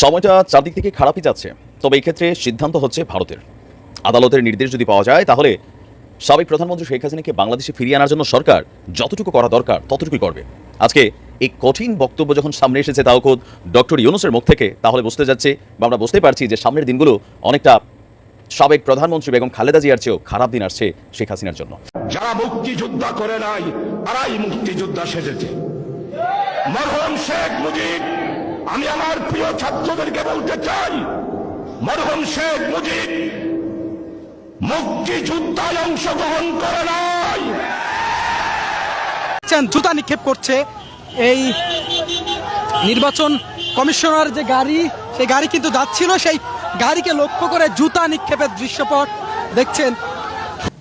সময়টা চারদিক থেকে খারাপই যাচ্ছে। তবে এই ক্ষেত্রে সিদ্ধান্ত হচ্ছে ভারতের। আদালতের নির্দেশ যদি পাওয়া যায়, তাহলে সাবেক প্রধানমন্ত্রী শেখ হাসিনাকে বাংলাদেশে ফিরিয়ে আনার জন্য সরকার যতটুকু করা দরকার, ততটুকুই করবে। আজকে এই কঠিন বক্তব্য যখন সামনে এসেছে, তাও খোদ ডক্টর ইউনুসের মুখ থেকে, তাহলে বুঝতে যাচ্ছে বা আমরা বুঝতে পারছি যে সামনের দিনগুলো অনেকটা সাবেক প্রধানমন্ত্রী বেগম খালেদা জিয়ার চেয়েও খারাপ দিন আসছে শেখ হাসিনার জন্য। যারা মুক্তিযোদ্ধা করে নাই, তারাই মুক্তিযোদ্ধা সেজেছে। মরহম শেখ মুজিব আমি আমার প্রিয় ছাত্রদেরকে বলতে চাই মরহম শেখ মুজিব মুক্তিযুদ্ধায় অংশগ্রহণ করে নাই। জুতা নিক্ষেপ করছে এই নির্বাচন কমিশনার যে গাড়ি সেই গাড়ি কিন্তু যাচ্ছিল সেই গাড়িকে লক্ষ্য করে জুতা নিক্ষেপের দৃশ্যপট দেখছেন।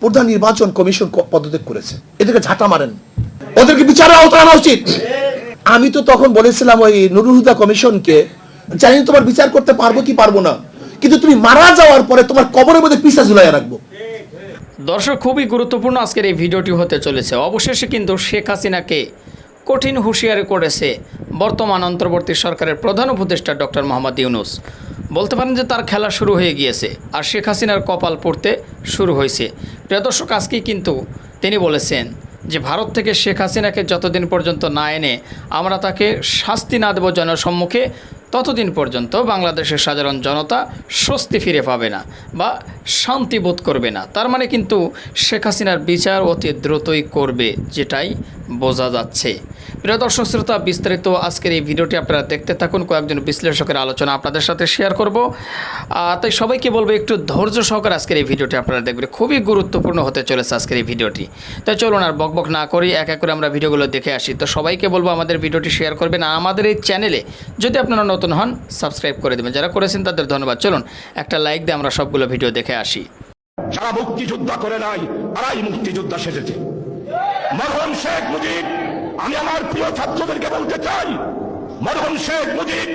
প্রধান নির্বাচন কমিশন পদত্যাগ করেছে। এদেরকে ঝাঁটা মারেন। ওদেরকে বিচারের আওতায় আনা উচিত। আমি তো তখন বলেছিলাম ওই নুরুল হুদা কমিশনকে, জানি তোমার বিচার করতে পারব কি পারব না, কিন্তু তুমি মারা যাওয়ার পরে তোমার কবরের মধ্যে পিসা ঝুলাইয়া রাখব। দর্শক, খুবই গুরুত্বপূর্ণ আজকের এই ভিডিওটি হতে চলেছে। অবশেষে কিন্তু শেখ হাসিনাকে কঠিন হুঁশিয়ারি করেছে বর্তমান অন্তর্বর্তী সরকারের প্রধান উপদেষ্টা ডক্টর মোহাম্মদ ইউনুস। বলতে পারেন যে তার খেলা শুরু হয়ে গিয়েছে আর শেখ হাসিনার কপাল পড়তে শুরু হয়েছে। প্রিয় দর্শক, আজকেই কিন্তু তিনি বলেছেন যে ভারত থেকে শেখ হাসিনাকে যতদিন পর্যন্ত না এনে আমরা তাকে শাস্তি না দেব জনসম্মুখে ততদিন পর্যন্ত বাংলাদেশের সাধারণ জনতা স্বস্তি ফিরে পাবে না বা শান্তি বোধ করবে না। তার মানে কিন্তু শেখ হাসিনার বিচার অতি দ্রুতই করবে যেটাই বোঝা যাচ্ছে। প্রিয় দর্শক শ্রোতা, বিস্তারিত আজকের এই ভিডিওটি আপনারা দেখতে থাকুন। কয়েকজন বিশ্লেষকের আলোচনা আপনাদের সাথে শেয়ার করব। আর তাই সবাইকে বলব একটু ধৈর্য সহকারে আজকের এই ভিডিওটি আপনারা দেখবেন। খুবই গুরুত্বপূর্ণ হতে চলেছে আজকের এই ভিডিওটি। তাই চলুন আর বকবক না করি, এক এক করে আমরা ভিডিওগুলো দেখে আসি। তো সবাইকে বলব আমাদের ভিডিওটি শেয়ার করবেন। আমাদের এই চ্যানেলে যদি আপনারা নতুন হন সাবস্ক্রাইব করে দেবেন। যারা করেছেন তাদের ধন্যবাদ। চলুন, একটা লাইক দিয়ে আমরা সবগুলো ভিডিও দেখে আসি। যারা মুক্তিযোদ্ধা করে নাই তারাই মুক্তিযোদ্ধা সেজেছে। মরহম শেখ মুজিব, আমি আমার প্রিয় ছাত্রদেরকে বলতে চাই, মরহম শেখ মুজিব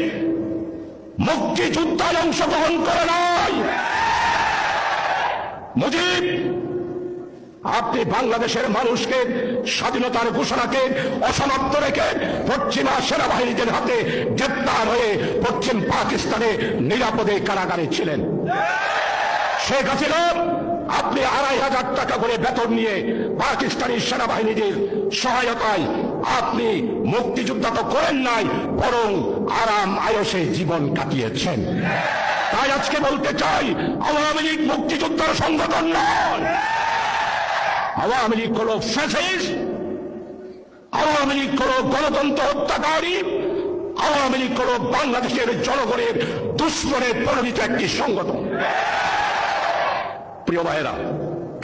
মুক্তিযুদ্ধায় অংশগ্রহণ করে নাই। মুজিব আপনি বাংলাদেশের মানুষকে, স্বাধীনতার ঘোষণাকে অসমাপ্ত রেখে পশ্চিমা সেনাবাহিনীদের হাতে গ্রেপ্তার হয়ে পশ্চিম পাকিস্তানে নিরাপদে কারাগারে ছিলেন। শেখ হাসিনা, আপনি আড়াই হাজার টাকা করে বেতন নিয়ে পাকিস্তানি সেনাবাহিনীদের সহায়তায় আপনি মুক্তিযোদ্ধা তো করেন নাই, বরং আরাম আয়সে জীবন কাটিয়েছেন। তাই আজকে বলতে চাই, আওয়ামী লীগ মুক্তিযোদ্ধার সংগঠন নয়। আওয়ামী লীগ হল আওয়ামী লীগ হল গণতন্ত্র হত্যাকারী, আওয়ামী লীগ হল বাংলাদেশের জনগণের দুশ্মনে পরিণত একটি সংগঠন। প্রিয় ভাইয়েরা,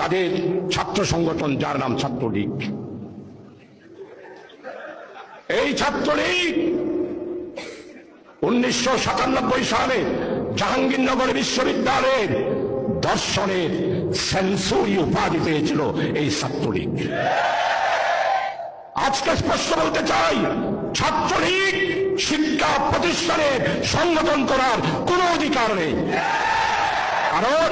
তাদের ছাত্র সংগঠন যার নাম ছাত্রলীগ। এই ছাত্রলীগ উনিশশো সাতানব্বই সালে জাহাঙ্গীরনগর বিশ্ববিদ্যালয়ের দর্শনের সেন্সুরি উপাধি পেয়েছিল এই ছাত্রলীগ। আজকে স্পষ্ট বলতে চাই, ছাত্রলীগ শিক্ষা প্রতিষ্ঠানে সংগঠন করার কোনো অধিকার নেই। কারণ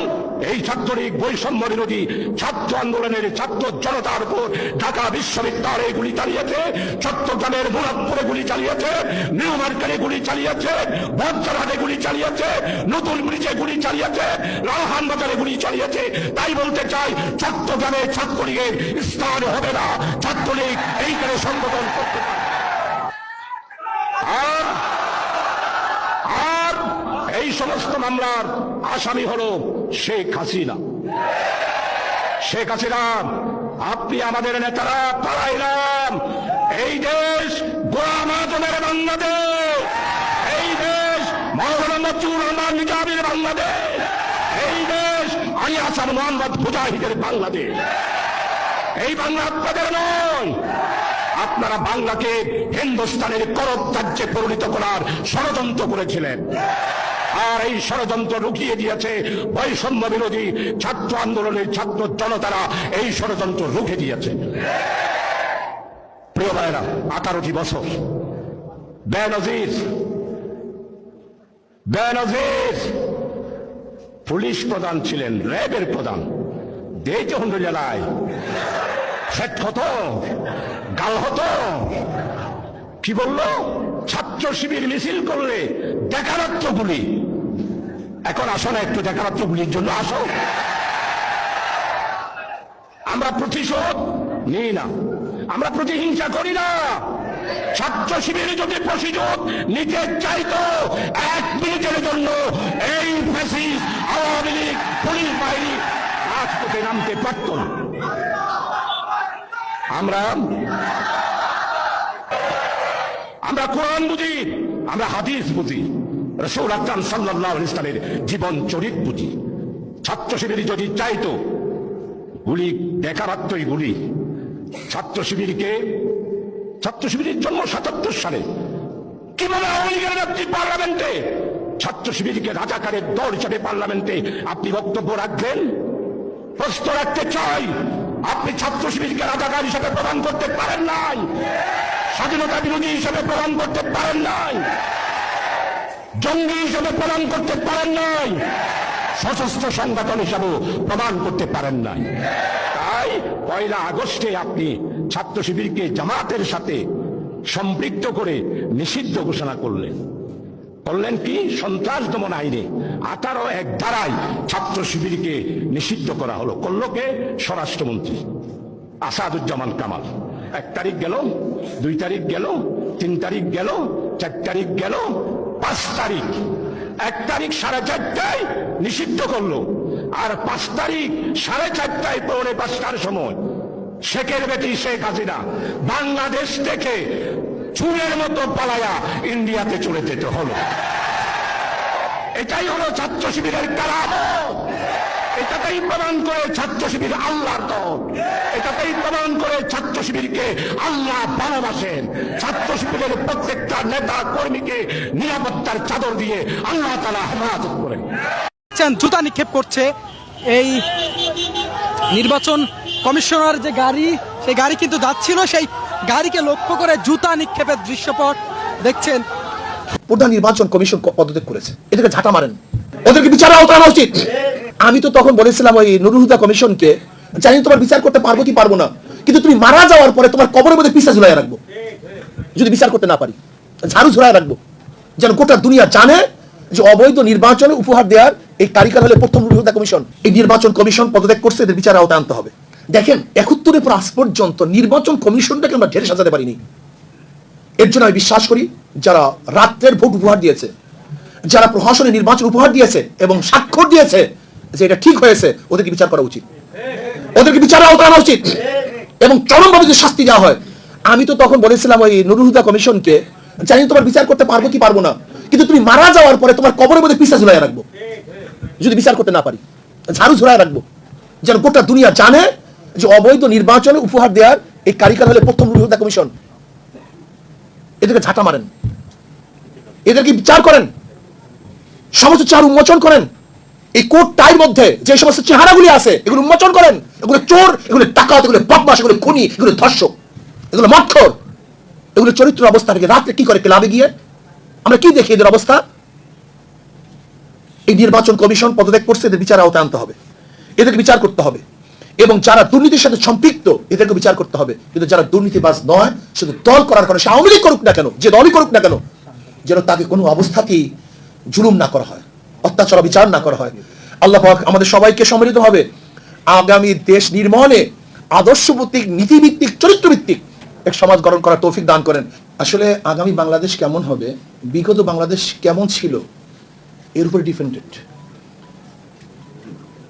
এই ছাত্রলীগ বৈষম্য বিরোধী ছাত্র আন্দোলনের ছাত্র জনতার উপর ঢাকা বিশ্ববিদ্যালয়ে গুলি চালিয়েছে, চট্টগ্রামের মুরাদপুরে গুলি চালিয়েছে, নিউ মার্কেটে গুলি চালিয়েছে, বজ্রহাটে গুলি চালিয়েছে, নতুন ব্রিজে গুলি চালিয়েছে রাহান বাজারে গুলি চালিয়েছে। তাই বলতে চাই, চট্টগ্রামে ছাত্রলীগের স্থান হবে না। ছাত্রলীগ এইখানে সংগঠন করতে পারে আর আর এই সমস্ত মামলার আসামি হল শেখ হাসিনা। শেখ হাসিনা, আপনি আমাদের নেতারা পালাইলাম এই দেশ গোলাম আজমের বাংলাদেশ। এই দেশ মৌলানা রহমান নিজামের বাংলাদেশ। এই দেশ আলী হাসান মোহাম্মদ মুজাহিদের বাংলাদেশ। এই বাংলা আপনাদের নয়। আপনারা বাংলাকে হিন্দুস্তানের করব রাজ্যে পরিণত করার ষড়যন্ত্র করেছিলেন। আর এই ষড়যন্ত্র রুখিয়ে দিয়েছে। বৈষম্য বিরোধী ছাত্র আন্দোলনের ছাত্র জনতারা এই ষড়যন্ত্র রুখে দিয়েছে। প্রিয় ভাইরা আঠারোটি বছর। বেনজির বেনজির পুলিশ প্রধান ছিলেন, র্যাবের প্রধান। দিয়েছে হন্ড জেলায় গাল হতো? কি বলল? ছাত্র শিবির মিছিল করলে দেখা দেখারাত্র গুলি। এখন আসো না একটু দেখারাত্র গুলির জন্য, আসো। আমরা প্রতিশোধ নিই না। আমরা প্রতিহিংসা করি না। ছাত্র শিবিরে যদি প্রতিশোধ নিতে চাইতো এক মিনিটের জন্য এই ফ্যাসিস আওয়ামী লীগ, পুলিশ বাহিনী রাজপথে নামতে পারত না। আমরা আমরা কোরআন বুঝি, আমরা হাদিস বুঝি। রসুল আকরাম সাল্লাহ ইসলামের জীবন চরিত বুঝি ছাত্র শিবির যদি চাইতো গুলি বেকারত্বই গুলি। ছাত্র শিবিরকে ছাত্র শিবিরের জন্ম সাতাত্তর সালে কীভাবে আওয়ামী লীগের নেত্রী পার্লামেন্টে ছাত্র শিবিরকে রাজাকারের দল হিসাবে পার্লামেন্টে আপনি বক্তব্য রাখবেন? প্রশ্ন রাখতে চাই, আপনি ছাত্র শিবিরকে রাজাকার হিসাবে প্রদান করতে পারেন নাই? স্বাধীনতা বিরোধী হিসাবে প্রদান করতে পারেন নাই? জঙ্গি হিসাবে প্রমাণ করতে পারেন নাই। সশস্ত্র সংগঠন হিসাবেও প্রমাণ করতে পারেন নাই। তাই পয়লা আগস্টে আপনি ছাত্র শিবিরকে জামাতের সাথে সম্পৃক্ত করে নিষিদ্ধ ঘোষণা করলেন। করলেন কি? সন্ত্রাস দমন আইনে আঠারো এক ধারায় ছাত্র শিবিরকে নিষিদ্ধ করা হলো। করল কে? স্বরাষ্ট্রমন্ত্রী আসাদুজ্জামান কামাল। এক তারিখ গেল, দুই তারিখ গেল, তিন তারিখ গেল, চার তারিখ গেল পাঁচ তারিখ। এক তারিখ সাড়ে চারটায় নিষিদ্ধ করল। আর পাঁচ তারিখ সাড়ে চারটায় পৌনে পাঁচটার সময়। শেখের বেটি শেখ হাসিনা বাংলাদেশ থেকে চুরের মতো পালায়া ইন্ডিয়াতে চলে যেতে হলো। এটাই হলো ছাত্র শিবিরের কারামত এটাতেই প্রমাণ করে ছাত্র শিবির আল্লাহর দল। এটাতেই প্রমাণ করে ছাত্র শিবিরকে আল্লাহ ভালোবাসেন। ছাত্র শিবিরের প্রত্যেকটা নেতা কর্মীকে নিরাপত্তার চাদর দিয়ে আল্লাহ তালা হেফাজত করেন। জুতা নিক্ষেপ করছে এই নির্বাচন কমিশনার যে গাড়ি সেই গাড়ি কিন্তু যাচ্ছিল সেই গাড়িকে লক্ষ্য করে জুতা নিক্ষেপের দৃশ্যপট দেখছেন। প্রধান নির্বাচন কমিশন ক- পদত্যাগ করেছে। এটাকে ঝাঁটা মারেন। ওদেরকে বিচারের আওতায় আনা উচিত। আমি তো তখন বলেছিলাম ওই নুরুল হুদা কমিশনকে, জানি তোমার বিচার করতে পারব কি পারব না, কিন্তু তুমি মারা যাওয়ার পরে তোমার কবরের মধ্যে পিসা ঝুলাই রাখব। যদি বিচার করতে না পারি, ঝাড়ু ঝুলাই রাখব। যেন গোটা দুনিয়া জানে যে অবৈধ নির্বাচনে উপহার দেওয়ার এই তালিকা হলে প্রথম নুরুল হুদা কমিশন। এই নির্বাচন কমিশন পদত্যাগ করছে এদের বিচারের আওতায় আনতে হবে। দেখেন, একাত্তরের পর আজ পর্যন্ত নির্বাচন কমিশনটাকে আমরা ঢের সাজাতে পারিনি। এর জন্য আমি বিশ্বাস করি, যারা রাত্রের ভোট উপহার দিয়েছে, যারা প্রশাসনে নির্বাচন উপহার দিয়েছে এবং স্বাক্ষর দিয়েছে যে এটা ঠিক হয়েছে, ওদেরকে বিচার করা উচিত। ওদেরকে বিচারের আওতায় উচিত। এবং চরমভাবে যে শাস্তি দেওয়া হয়, আমি তো তখন বলেছিলাম ওই নুরুল হুদা কমিশনকে, জানি তোমার বিচার করতে পারব কি পারব না, কিন্তু তুমি মারা যাওয়ার পরে তোমার কবরের মধ্যে পিসা ঝুলাই রাখব। যদি বিচার করতে না পারি, ঝাড়ু ঝুলাই রাখব। যেন গোটা দুনিয়া জানে যে অবৈধ নির্বাচনে উপহার দেওয়ার এই কারিকার হলে প্রথম নুরুল হুদা কমিশন। এদেরকে ঝাঁটা মারেন। এদেরকে বিচার করেন। সমস্ত চার উন্মোচন করেন। এই কোর্ট টাইর মধ্যে যে সমস্ত চেহারাগুলি আছে, এগুলো উন্মোচন করেন, এগুলো চোর, এগুলো টাকাত এগুলো বদমাস এগুলো খুনি, এগুলো ধর্ষক, এগুলো মক্ষর এগুলো চরিত্র অবস্থা থেকে রাত্রে কি করে ক্লাবে গিয়ে? আমরা কি দেখি এদের অবস্থা? এই নির্বাচন কমিশন পদত্যাগ করছে, এদের বিচার আওতায় আনতে হবে। এদেরকে বিচার করতে হবে। এবং যারা দুর্নীতির সাথে সম্পৃক্ত এদেরকে বিচার করতে হবে। কিন্তু যারা দুর্নীতিবাজ নয়, শুধু দল করার কারণে, সে আওয়ামী লীগ করুক না কেন, যে দলই করুক না কেন, যেন তাকে কোনো অবস্থাতেই জুলুম না করা হয়, অত্যাচার বিচার না করা হয়। আল্লাহ পাক আমাদের সবাইকে সম্মিলিত হবে। আগামী দেশ নির্মাণে আদর্শভিত্তিক নীতিভিত্তিক, চরিত্রভিত্তিক এক সমাজ গঠন করার তৌফিক দান করেন। আসলে আগামী বাংলাদেশ কেমন হবে? বিগত বাংলাদেশ কেমন ছিল? এর উপরে ডিপেন্ডেড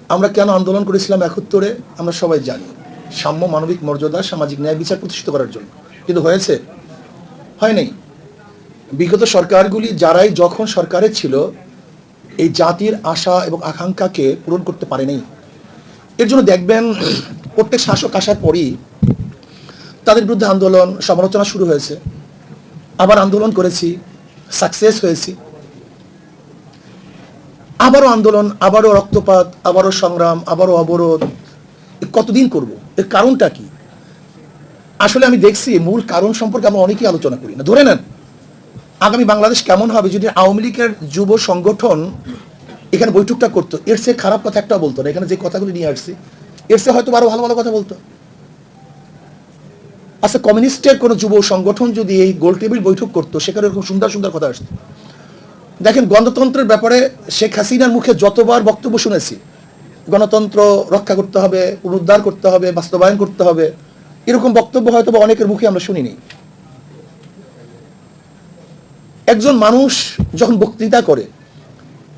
আমরা কেন আন্দোলন করেছিলাম একাত্তরে? আমরা সবাই জানি। সাম্য, মানবিক মর্যাদা, সামাজিক ন্যায় বিচার প্রতিষ্ঠিত করার জন্য। কিন্তু হয়েছে? হয় নাই। বিগত সরকারগুলি যারাই যখন সরকারে ছিল এই জাতির আশা এবং আকাঙ্ক্ষাকে পূরণ করতে পারেনি। এর জন্য দেখবেন, প্রত্যেক শাসক আসার পরই তাদের বিরুদ্ধে আন্দোলন, সমালোচনা শুরু হয়েছে। আবার আন্দোলন করেছি সাকসেস হয়েছি। আবারও আন্দোলন, আবারও রক্তপাত, আবারও সংগ্রাম, আবারও অবরোধ। কতদিন করব? এর কারণটা কি? আসলে আমি দেখছি, মূল কারণ সম্পর্কে আমরা অনেকেই আলোচনা করি না। ধরে নেন আগামী বাংলাদেশ কেমন হবে যদি আওয়ামী লীগের যুব সংগঠন এখানে বৈঠকটা করতো? এর সে খারাপ কথা একটা বলতো না। এখানে যে কথাগুলি নিয়ে আসছি, এর সে হয়তো আরও ভালো ভালো কথা বলতো। আচ্ছা কমিউনিস্টের কোনো যুব সংগঠন যদি এই গোল টেবিল বৈঠক করতো, সেখানে এরকম সুন্দর সুন্দর কথা আসতো। দেখেন, গণতন্ত্রের ব্যাপারে শেখ হাসিনার মুখে যতবার বক্তব্য শুনেছি, গণতন্ত্র রক্ষা করতে হবে, পুনরুদ্ধার করতে হবে, বাস্তবায়ন করতে হবে, এরকম বক্তব্য হয়তো অনেকের মুখে আমরা শুনিনি। একজন মানুষ যখন বক্তৃতা করে,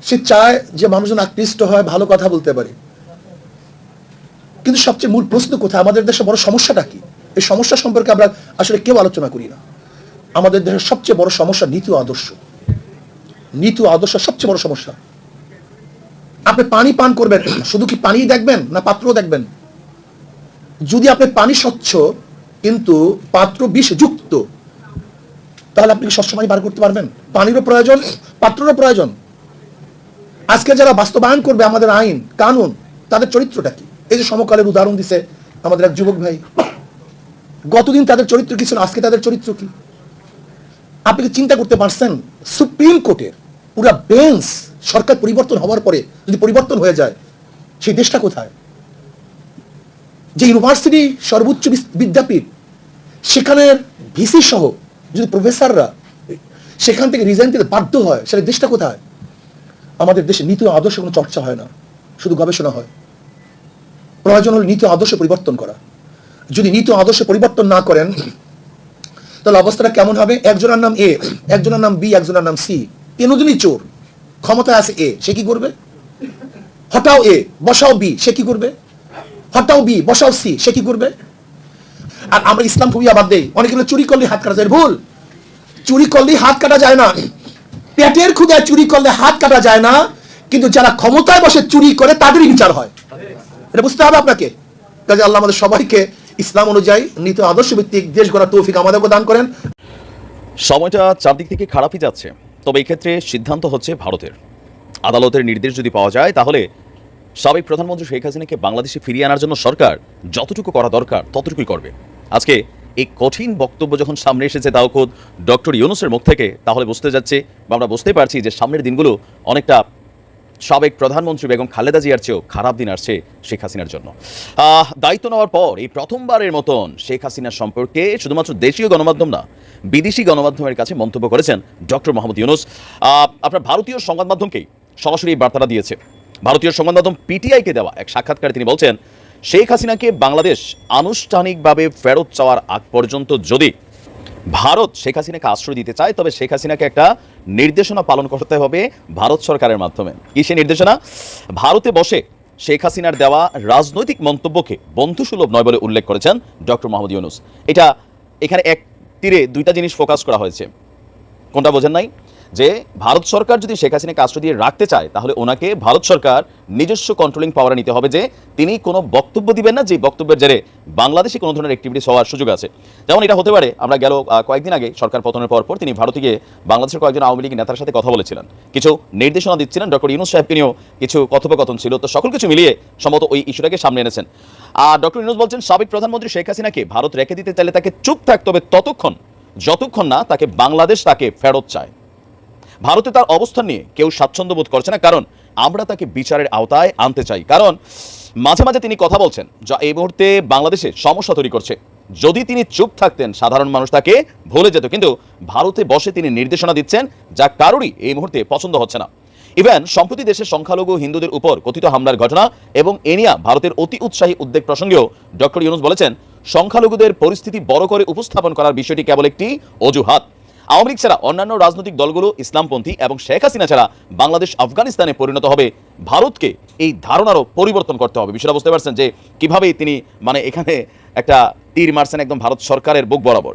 সে চায় যে মানুষজন আকৃষ্ট হয়, ভালো কথা বলতে পারে। কিন্তু সবচেয়ে মূল প্রশ্ন কোথায়? আমাদের দেশে বড় সমস্যাটা কি? এই সমস্যা সম্পর্কে আমরা আসলে কেউ আলোচনা করি না। আমাদের দেশের সবচেয়ে বড় সমস্যা নীতি আদর্শ। নীতি আদর্শ সবচেয়ে বড় সমস্যা। আপনি পানি পান করবেন, শুধু কি পানি দেখবেন না পাত্র দেখবেন? যদি আপনি পানি স্বচ্ছ, কিন্তু পাত্র বিষযুক্ত তাহলে আপনি কি পানি বার করতে পারবেন? পানিরও প্রয়োজন, পাত্রেরও প্রয়োজন। আজকে যারা বাস্তবায়ন করবে আমাদের আইন, কানুন, তাদের চরিত্রটা কি? এই যে সমকালের উদাহরণ দিছে আমাদের এক যুবক ভাই। গতদিন তাদের চরিত্র কি ছিল? আজকে তাদের চরিত্র কি? আপনি কি চিন্তা করতে পারছেন? সুপ্রিম কোর্টের পুরা বেঞ্চ সরকার পরিবর্তন হওয়ার পরে যদি পরিবর্তন হয়ে যায়, সেই দেশটা কোথায়? যে ইউনিভার্সিটি সর্বোচ্চ বিদ্যাপীঠ, সেখানের ভিসি সহ যদি প্রফেসররা সেখান থেকে রিজাইন দিতে বাধ্য হয়, সেটা দেশটা কোথায়? আমাদের দেশে নীতি আদর্শ কোনো চর্চা হয় না, শুধু গবেষণা হয়। প্রয়োজন হল নীতি আদর্শ পরিবর্তন করা। যদি নীতি আদর্শ পরিবর্তন না করেন, তাহলে অবস্থাটা কেমন হবে? একজনের নাম এ একজনের নাম বি একজনের নাম সি তিনজনই চোর। ক্ষমতায় আছে এ সে কি করবে? হটাও এ বসাও বি সে কি করবে? হটাও বি বসাও সি সে কি করবে? আর আমরা ইসলাম খুবই বাদ দেই। অনেকগুলো চুরি করলে হাত কাটা যায়। ভুল। চুরি করলে হাত কাটা যায় না। পেটের ক্ষুদায় চুরি করলে হাত কাটা যায় না। কিন্তু যারা ক্ষমতায় বসে চুরি করে, তাদেরই বিচার হয়। এটা বুঝতে হবে আপনাকে। কাজে আল্লাহ আমাদের সবাইকে ইসলাম অনুযায়ী নীতি আদর্শ ভিত্তিক দেশ গড়ার তৌফিক আমাদেরকে দান করেন। সময়টা চারদিক থেকে খারাপই যাচ্ছে। তবে এই ক্ষেত্রে সিদ্ধান্ত হচ্ছে ভারতের। আদালতের নির্দেশ যদি পাওয়া যায়, তাহলে সাবেক প্রধানমন্ত্রী শেখ হাসিনাকে বাংলাদেশে ফিরিয়ে আনার জন্য সরকার যতটুকু করা দরকার, ততটুকুই করবে। আজকে এই কঠিন বক্তব্য যখন সামনে এসেছে তাও খোদ ডক্টর ইউনুসের মুখ থেকে, তাহলে বুঝতে যাচ্ছে বা আমরা বুঝতে পারছি যে সামনের দিনগুলো অনেকটা সাবেক প্রধানমন্ত্রী বেগম খালেদা জিয়ার চেয়েও খারাপ দিন আসছে শেখ হাসিনার জন্য। দায়িত্ব নেওয়ার পর এই প্রথমবারের মতন শেখ হাসিনার সম্পর্কে শুধুমাত্র দেশীয় গণমাধ্যম না, বিদেশি গণমাধ্যমের কাছে মন্তব্য করেছেন ডক্টর মোহাম্মদ ইউনুস। আপনার ভারতীয় সংবাদ মাধ্যমকেই সরাসরি বার্তাটা দিয়েছে। ভারতীয় সংবাদ মাধ্যম পিটিআইকে দেওয়া এক সাক্ষাৎকারে তিনি বলছেন শেখ হাসিনাকে বাংলাদেশ আনুষ্ঠানিকভাবে ফেরত চাওয়ার আগ পর্যন্ত যদি ভারত শেখ হাসিনাকে আশ্রয় দিতে চায়, তবে শেখ হাসিনাকে একটা নির্দেশনা পালন করতে হবে ভারত সরকারের মাধ্যমে। কি সে নির্দেশনা? ভারতে বসে শেখ হাসিনার দেওয়া রাজনৈতিক মন্তব্যকে বন্ধুসুলভ নয় বলে উল্লেখ করেছেন ডক্টর মোহাম্মদ ইউনুস। এটা এখানে এক তীরে দুইটা জিনিস ফোকাস করা হয়েছে। কোনটা বোঝেন নাই? যে ভারত সরকার যদি শেখ হাসিনাকে আশ্রয় দিয়ে রাখতে চায়, তাহলে ওনাকে ভারত সরকার নিজস্ব কন্ট্রোলিং পাওয়ার নিতে হবে যে তিনি কোনো বক্তব্য দিবেন না, যে বক্তব্যের জেরে বাংলাদেশে কোনো ধরনের অ্যাক্টিভিটিস হওয়ার সুযোগ আছে। যেমন এটা হতে পারে, আমরা গেল কয়েকদিন আগে সরকার পতনের পর পর তিনি ভারতে গিয়ে বাংলাদেশের কয়েকজন আওয়ামী লীগ নেতার সাথে কথা বলেছিলেন। কিছু নির্দেশনা দিচ্ছিলেন, ডক্টর ইউনুস সাহেবকে নিয়েও কিছু কথোপকথন ছিল। তো সকল কিছু মিলিয়ে সম্ভবত ওই ইস্যুটাকে সামনে এনেছেন। আর ডক্টর ইউনুস বলছেন, সাবেক প্রধানমন্ত্রী শেখ হাসিনাকে ভারত রেখে দিতে চাইলে তাকে চুপ থাকতে হবে ততক্ষণ, যতক্ষণ না তাকে বাংলাদেশ তাকে ফেরত চায়। ভারতে তার অবস্থান নিয়ে কেউ স্বাচ্ছন্দ্য বোধ করছে না, কারণ আমরা তাকে বিচারের আওতায় আনতে চাই। কারণ মাঝে মাঝে তিনি কথা বলছেন, যা এই মুহূর্তে বাংলাদেশে সমস্যা তৈরি করছে। যদি তিনি চুপ থাকতেন, সাধারণ মানুষ তাকে ভুলে যেত, কিন্তু ভারতে বসে তিনি নির্দেশনা দিচ্ছেন, যা কারোরই এই মুহূর্তে পছন্দ হচ্ছে না। ইভেন, সম্প্রতি দেশের সংখ্যালঘু হিন্দুদের উপর কথিত হামলার ঘটনা এবং এনিয়া ভারতের অতি উৎসাহী উদ্বেগ প্রসঙ্গেও ডক্টর ইউনুস বলেছেন, সংখ্যালঘুদের পরিস্থিতি বড় করে উপস্থাপন করার বিষয়টি কেবল একটি অজুহাত। আওয়ামী লীগ ছাড়া অন্যান্য রাজনৈতিক দলগুলো ইসলামপন্থী এবং শেখ হাসিনা ছাড়া বাংলাদেশ আফগানিস্তানে পরিণত হবে। ভারতকে এই ধারণারও পরিবর্তন করতে হবে। বিষয়টা বুঝতে পারছেন যে কীভাবে তিনি মানে এখানে একটা তীর মারছেন একদম ভারত সরকারের বুক বরাবর।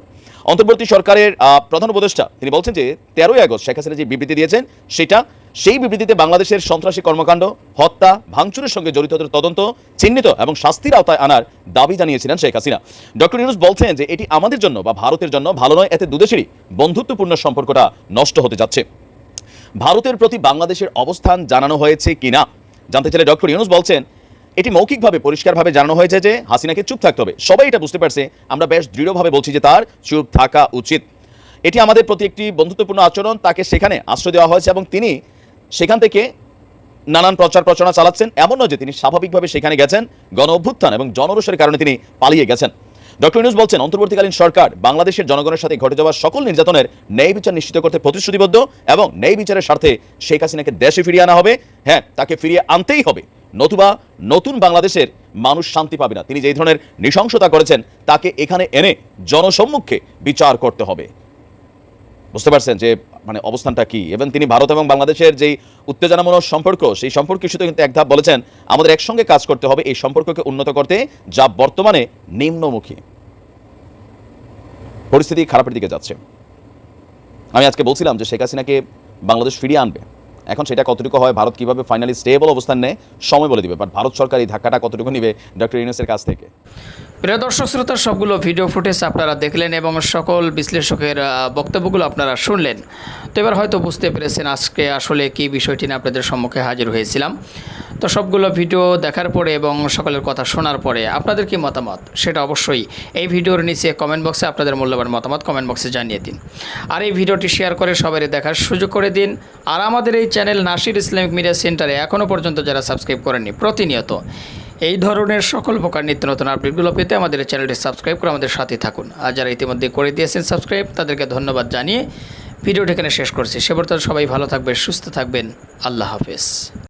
অন্তর্বর্তী সরকারের প্রধান উপদেষ্টা, তিনি বলছেন যে তেরোই আগস্ট শেখ হাসিনা যে বিবৃতি দিয়েছেন, সেটা সেই বিবৃতিতে বাংলাদেশের সন্ত্রাসী কর্মকাণ্ড, হত্যা, ভাঙচুরের সঙ্গে জড়িতদের তদন্ত, চিহ্নিত এবং শাস্তির আওতায় আনার দাবি জানিয়েছিলেন শেখ হাসিনা। ডক্টর ইউনুস বলছেন যে এটি আমাদের জন্য বা ভারতের জন্য ভালো নয়, এতে দুদেশেরই বন্ধুত্বপূর্ণ সম্পর্কটা নষ্ট হতে যাচ্ছে। ভারতের প্রতি বাংলাদেশের অবস্থান জানানো হয়েছে কিনা, জানতে চাইলে ডক্টর ইউনুস বলছেন এটি মৌখিকভাবে পরিষ্কারভাবে জানানো হয়েছে যে হাসিনাকে চুপ থাকতে হবে। সবাই এটা বুঝতে পারছে। আমরা বেশ দৃঢ়ভাবে বলছি যে তার চুপ থাকা উচিত। এটি আমাদের প্রতি একটি বন্ধুত্বপূর্ণ আচরণ। তাকে সেখানে আশ্রয় দেওয়া হয়েছে এবং তিনি সেখান থেকে নানান প্রচার প্রচারণা চালাচ্ছেন। এমন নয় যে তিনি স্বাভাবিকভাবে সেখানে গেছেন। গণ অভ্যুত্থান এবং জনরোষের কারণে তিনি পালিয়ে গেছেন। ডক্টর ইউনুস বলছেন, অন্তর্বর্তীকালীন সরকার বাংলাদেশের জনগণের সাথে ঘটে যাওয়া সকল নির্যাতনের ন্যায় বিচার নিশ্চিত করতে প্রতিশ্রুতিবদ্ধ এবং ন্যায় বিচারের স্বার্থে শেখ হাসিনাকে দেশে ফিরিয়ে আনা হবে। হ্যাঁ তাকে ফিরিয়ে আনতেই হবে। নতুবা নতুন বাংলাদেশের মানুষ শান্তি পাবে না। তিনি যেই ধরনের নৃশংসতা করেছেন, তাকে এখানে এনে জনসম্মুখে বিচার করতে হবে। বুঝতে পারছেন যে মানে অবস্থানটা কি? এবং তিনি ভারত এবং বাংলাদেশের যেই উত্তেজনামূলক সম্পর্ক, সেই সম্পর্ক শুধু কিন্তু এক ধাপ বলেছেন, আমাদের একসঙ্গে কাজ করতে হবে এই সম্পর্ককে উন্নত করতে, যা বর্তমানে নিম্নমুখী। পরিস্থিতি খারাপের দিকে যাচ্ছে। আমি আজকে বলছিলাম যে শেখ হাসিনাকে বাংলাদেশ ফিরিয়ে আনবে। এখন সেটা কতটুকু হয়, ভারত কীভাবে ফাইনালি স্টেবল অবস্থান নেয়, সময় বলে দিবে বাট ভারত সরকার এই ধাক্কাটা কতটুকু নিবে ডক্টর ইউনুসের কাছ থেকে? প্রিয় দর্শক শ্রোতা, সবগুলো ভিডিও ফুটেজ আপনারা দেখলেন এবং সকল বিশ্লেষকের বক্তব্যগুলো আপনারা শুনলেন। তো এবার হয়তো বুঝতে পেরেছেন আজকে আসলে কি বিষয়টি নিয়ে আপনাদের সম্মুখে হাজির হয়েছিলাম। তো সবগুলো ভিডিও দেখার পরে এবং সকলের কথা শোনার পরে আপনাদের কি মতামত? সেটা অবশ্যই এই ভিডিওর নিচে কমেন্ট বক্সে আপনাদের মূল্যবান মতামত কমেন্ট বক্সে জানিয়ে দিন। আর এই ভিডিওটি শেয়ার করে সবাই দেখার সুযোগ করে দিন। আর আমাদের এই চ্যানেল নাসির ইসলামিক মিডিয়া সেন্টারে এখনও পর্যন্ত যারা সাবস্ক্রাইব করেননি, প্রতিনিয়ত এই ধরনের সকল প্রকার নিত্য নতুন আপডেটগুলো পেতে আমাদের চ্যানেলটি সাবস্ক্রাইব করে আমাদের সাথে থাকুন। আর যারা ইতিমধ্যে করে দিয়েছেন সাবস্ক্রাইব তাদেরকে ধন্যবাদ জানিয়ে ভিডিওটি এখানে শেষ করছি। সে বর্তমানে সবাই ভালো থাকবেন, সুস্থ থাকবেন। আল্লাহ হাফেজ।